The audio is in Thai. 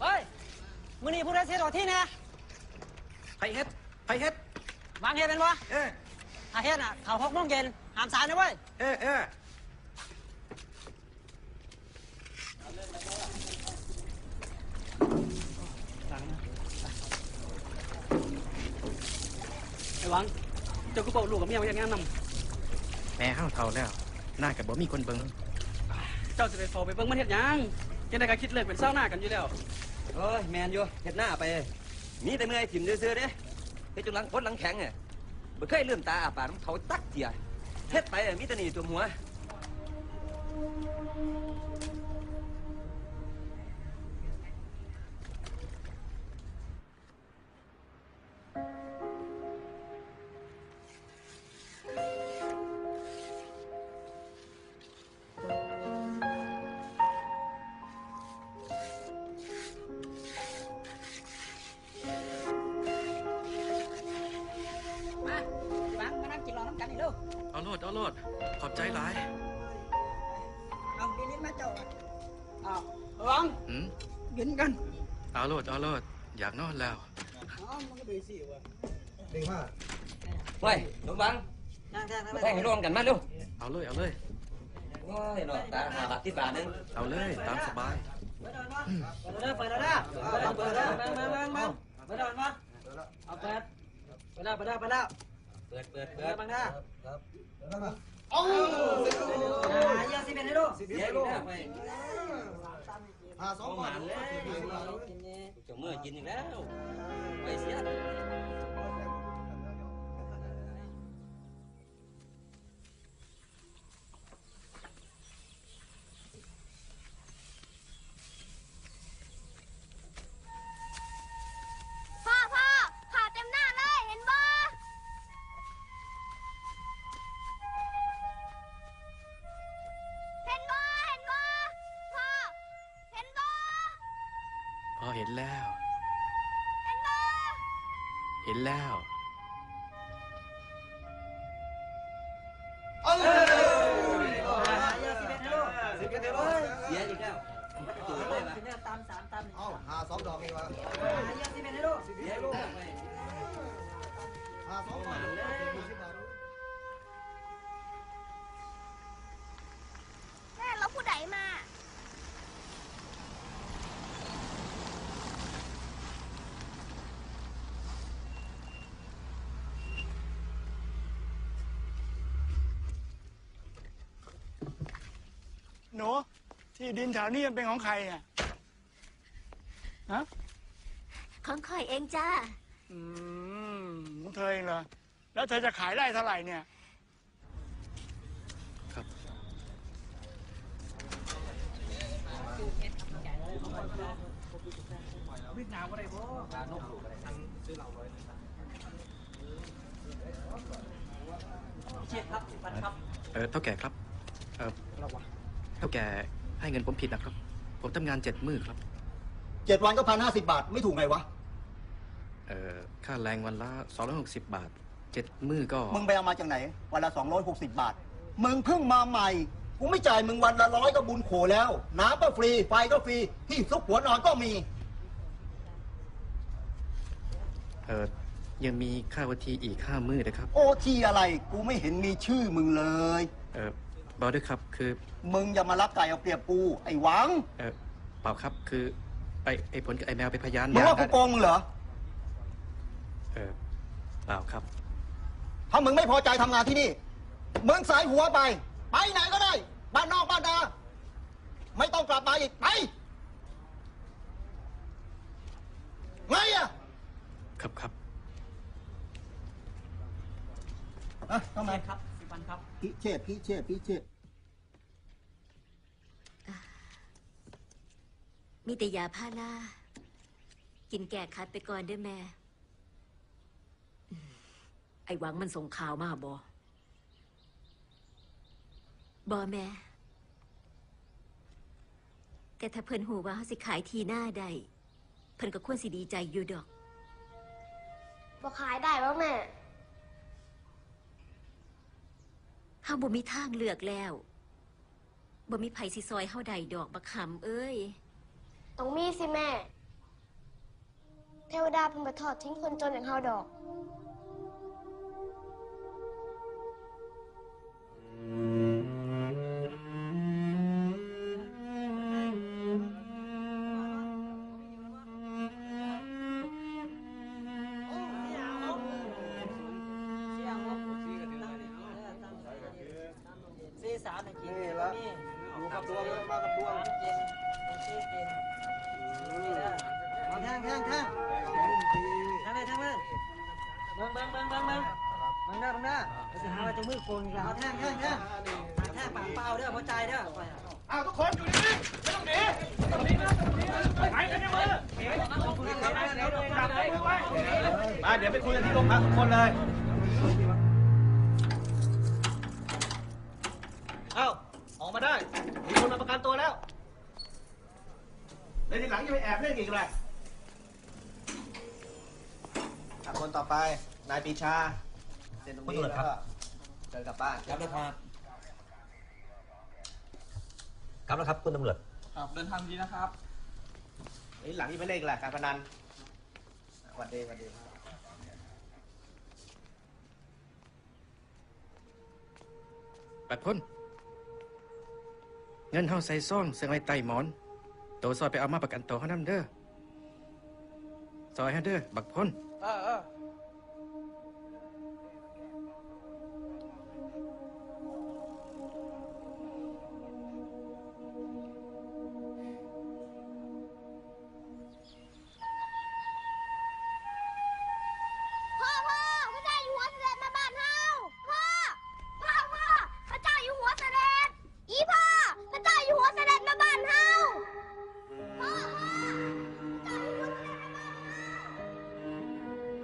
เฮ้ยมือนี้ผู้ได้เสียดอกที่นะไผเฮ็ดไผเฮ็ดวางเฮ็ดเป็นวะเอ้อาเฮ็ดอะเขาหกโมงเย็นหามสายนะเว้ย เอ้เอ้ไอ้ หวัง เจ้าก็บอกลูกกับเมียมาอย่างนั้นนแม่ห้าวเท่าแล้วหน้ากับบ่มีคนเบิ่งำเจ้าจะไปเฝ้าไปเบิ่งมันเฮ็ดหยังยังไงก็คิดเลิกเป็นเศร้าหน้ากันอยู่แล้วเอ้ยแมนอยู่เฮ็ดหน้าไปมีแต่เมื่อยถิ่มซื่อๆเด้เฮ็ดจนหลังพดหลังแข็งเนี่ยบ่เคยลืมตาอาปากน้ำเขาตักเจียเฮ็ดไปมีแต่หนี่ตัวหัว เอาโลดเอาโลดขอบใจหลายเอาดิลินมาเจ้าเอาหวังหืมกินกันเอาโลดเอาโลดอยากนอนแล้วอ๋อมันก็ดีสิวะเว้ยลงบังนั่งแท่งนั่งมาแท่แท่งงให้ร่วมกันมาเร็วเอาเลยเอาเลยโอ้ยเนาะตาหาบาทที่บาทหนึงเอาเลยตามสบายเปิดเดินวะเปิดเดินเปิดเดินนะเปิดเดินมามามามาเปิดเดินวะเอาเปิดเปิดแล้วเปิดแล้วเปิดแล้วเปิดเปิดเปิเปิดดบังหน้าโอ้ยยาสิเป็นให้ลูกเดี๋ยวลูกไปหาสองบาทเจ้าเมื่อกินอีกแล้วไปเสีย ห็นแล้ว เห็นบ่เห็นแล้วยาสิเป็นให้ลูกสิเป็นให้ลูกเสียอีกแล้วตัวเลยวะเนี่ยตามสามตามเอ้าหาสองดอกเองวะยาสิเป็นให้ลูกเสียลูกไปหาสองบาท หนูที่ดินแถวนี้มันเป็นของใครอะฮะของข่อยเองจ้า อืมของเธอเองเหรอแล้วเธอจะขายได้เท่าไหร่เนี่ย ครับ วิ่งหนาวก็ได้บ่เช็ดครับปัดครับ เออเท่าแก่ครับ เออเท่าแก่ให้เงินผมผิดนะครับ ผมทำงานเจ็ดมือครับ เจ็ดวันก็พันห้าสิบบาท ไม่ถูกไงวะ เออค่าแรงวันละสองร้อยหกสิบบาท เจ็ดมือก็ มึงไปเอามาจากไหน วันละสองร้อยหกสิบบาท มึงเพิ่งมาใหม่ กูไม่จ่ายมึงวันละร้อยก็บุญโขแล้ว น้ำก็ฟรี ไฟก็ฟรี ที่ซุกหัวนอนก็มี เออยังมีค่าวัตทีอีกห้ามือนะครับ โอทีอะไร กูไม่เห็นมีชื่อมึงเลย เออ บอด้วยครับ คือมึงอย่ามารับไก่เอาเปรียบกู ไอ้หวัง เออเปล่าครับคือไอไอผลกับไอแมวไปนพยานมึงว่ากูได้โกงมึงเหรอ เออเปล่าครับ ถ้ามึงไม่พอใจทำงานที่นี่ มึงสายหัวไป ไปไหนก็ได้ บ้านนอกบ้านนาไม่ต้องกลับมาอีก ไปไงอะครับครับอะทำไมครับ สิบวันครับ พิเชษพิเชษพิเชษมีแต่ยาพารากินแก่คัดไปก่อนเด้วยแม่อืมไอ้หวังมันส่งข่าวมาบอบอแม่ แต่ถ้าเพิ่นหูว่าเขาสิขายทีหน้าได้ เพิ่นก็ควรสิดีใจอยู่ดอก บ่ขายได้บ่แม่ เฮาบ่มีทางเลือกแล้วบ่มีไผสิซอยเฮาใดดอกบักขำเอ้ย ต้องมีสิแม่ เทวดาเพิ่งมาทอดทิ้งคนจนอย่างเฮาดอก เราจะหาว่าจะมือโกงอีกแล้วเอาแท่งแทงแทงแทงปากเปล่าเด้อพอใจเด้ออ้าวทุกคนอยู่นี่ไม่ต้องหนีไม่ต้องหนีนะไปกันยังไงจับมือไว้มาเดี๋ยวไปคุยกันที่โรงพักทุกคนเลยเอ้าออกมาได้มีคนมาประกันตัวแล้วในทีหลังจะไปแอบเล่นอีกเลยคนต่อไปนายปีชาเซ็นตรงนี้แล้วก็ เดินกลับบ้านครับแล้วครับครับแล้วครับคุณตำรวจครับเดินทางดีนะครับนี่หลังที่ไปเล่นอีกแหละการพนันสวัสดีสวัสดีบักพ้นเงินเฮาใส่ซ่องเสียงไว้ใต้หมอน โตซอยไปเอามาประกันตัวเฮานำเด้อซอยให้เด้อบักพ้นเออเออ